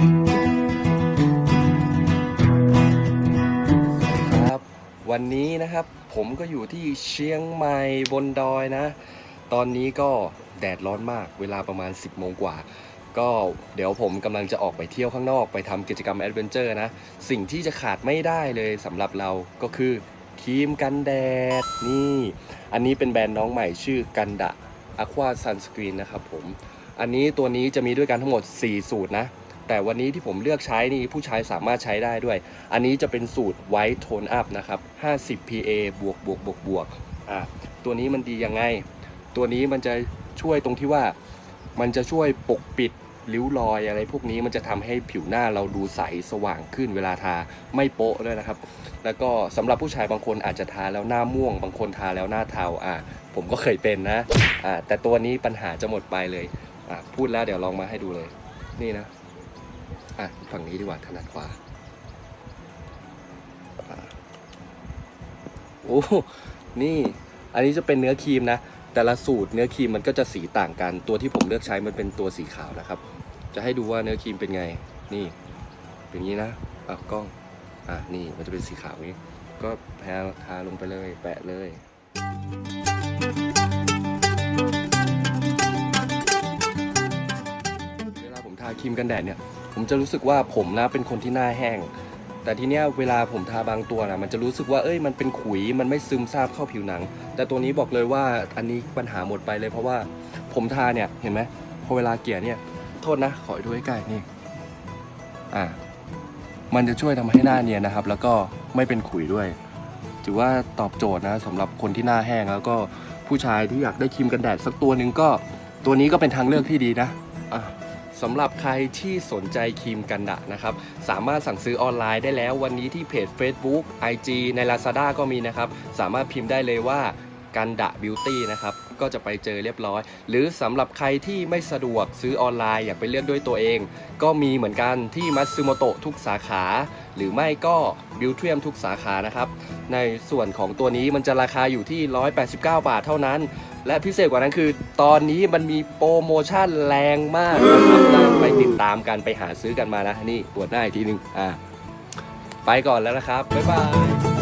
ครับวันนี้นะครับผมก็อยู่ที่เชียงใหม่บนดอยนะ ตอนนี้ก็แดดร้อนมากเวลาประมาณ 10โมงกว่า ก็เดี๋ยวผมกำลังจะออกไปเที่ยวข้างนอกไปทำกิจกรรมแอดเวนเจอร์นะ สิ่งที่จะขาดไม่ได้เลยสำหรับเราก็คือครีมกันแดดนี่ อันนี้เป็นแบรนด์น้องใหม่ชื่อกันดะ Aqua Sunscreen นะครับผม อันนี้ตัวนี้จะมีด้วยกันทั้งหมด 4 สูตรนะ แต่วันนี้ที่ผมเลือกใช้นี่ผู้ชายสามารถใช้ได้ด้วย อันนี้จะเป็นสูตร White Tone Up นะครับ 50 PA บวกบวกบวกบวกอะตัวนี้มันดียังไง ตัวนี้มันจะช่วยตรงที่ว่า มันจะช่วยปกปิดริ้วรอยอะไรพวกนี้มันจะทำให้ผิวหน้าเราดูใสสว่างขึ้นเวลาทาไม่โป๊ะด้วยนะครับ แล้วก็สำหรับผู้ชายบางคนอาจจะทาแล้วหน้าม่วง บางคนทาแล้วหน้าเทาอะผมก็เคยเป็นนะอะแต่ตัวนี้ปัญหาจะหมดไปเลยอะพูดแล้วเดี๋ยวลองมาให้ดูเลย นี่นะ อะฝั่งนี้ดีกว่าถนัดขวาอะโอ้นี่อันนี้จะเป็นเนื้อครีมนะ แต่ละสูตรเนื้อครีมมันก็จะสีต่างกัน ตัวที่ผมเลือกใช้มันเป็นตัวสีขาวนะครับ จะให้ดูว่าเนื้อครีมเป็นไง นี่ เป็นอย่างนี้นะอะกล้อง อะ นี่ มันจะเป็นสีขาวนี้ ก็แพรทาลงไปเลย แปะเลย เวลาผมทาครีมกันแดดเนี่ย ผมจะรู้สึกว่าผมนะเป็นคนที่หน้าแห้ง แต่ทีเนี้ยเวลาผมทาบางตัวนะมันจะรู้สึกว่าเอ้ยมันเป็นขุยมันไม่ซึมซาบเข้าผิวหนัง แต่ตัวนี้บอกเลยว่าอันนี้ปัญหาหมดไปเลยเพราะว่าผมทาเนี่ยเห็นไหมพอเวลาเกลี่ยเนี่ยโทษนะขอดูใกล้ๆนี่อ่ามันจะช่วยทำให้หน้าเนียนนะครับ แล้วก็ไม่เป็นขุยด้วย ถือว่าตอบโจทย์นะสำหรับคนที่หน้าแห้งแล้วก็ผู้ชายที่อยากได้ครีมกันแดดสักตัวหนึ่งก็ตัวนี้ก็เป็นทางเลือกที่ดีนะอะ สำหรับใครที่สนใจครีมกันดะนะครับ สามารถสั่งซื้อออนไลน์ได้แล้ววันนี้ที่เพจ Facebook IG ใน Lazada ก็มีนะครับ สามารถพิมพ์ได้เลยว่ากันดะบิวตี้นะครับ ก็จะไปเจอเรียบร้อย หรือสำหรับใครที่ไม่สะดวกซื้อออนไลน์อยากไปเลือกด้วยตัวเอง ก็มีเหมือนกันที่มัตสึโมโตะทุกสาขา หรือไม่ก็บิวเทียมทุกสาขานะครับ ในส่วนของตัวนี้มันจะราคาอยู่ที่ 189 บาทเท่านั้น และพิเศษกว่านั้นคือ ตอนนี้มันมีโปรโมชั่นแรงมากนะครับน่าไปติดตามกันไปหาซื้อกันมานะนี่ปวดหน้าอีกทีหนึงอ่าไปก่อนแล้วนะครับบ๊ายบาย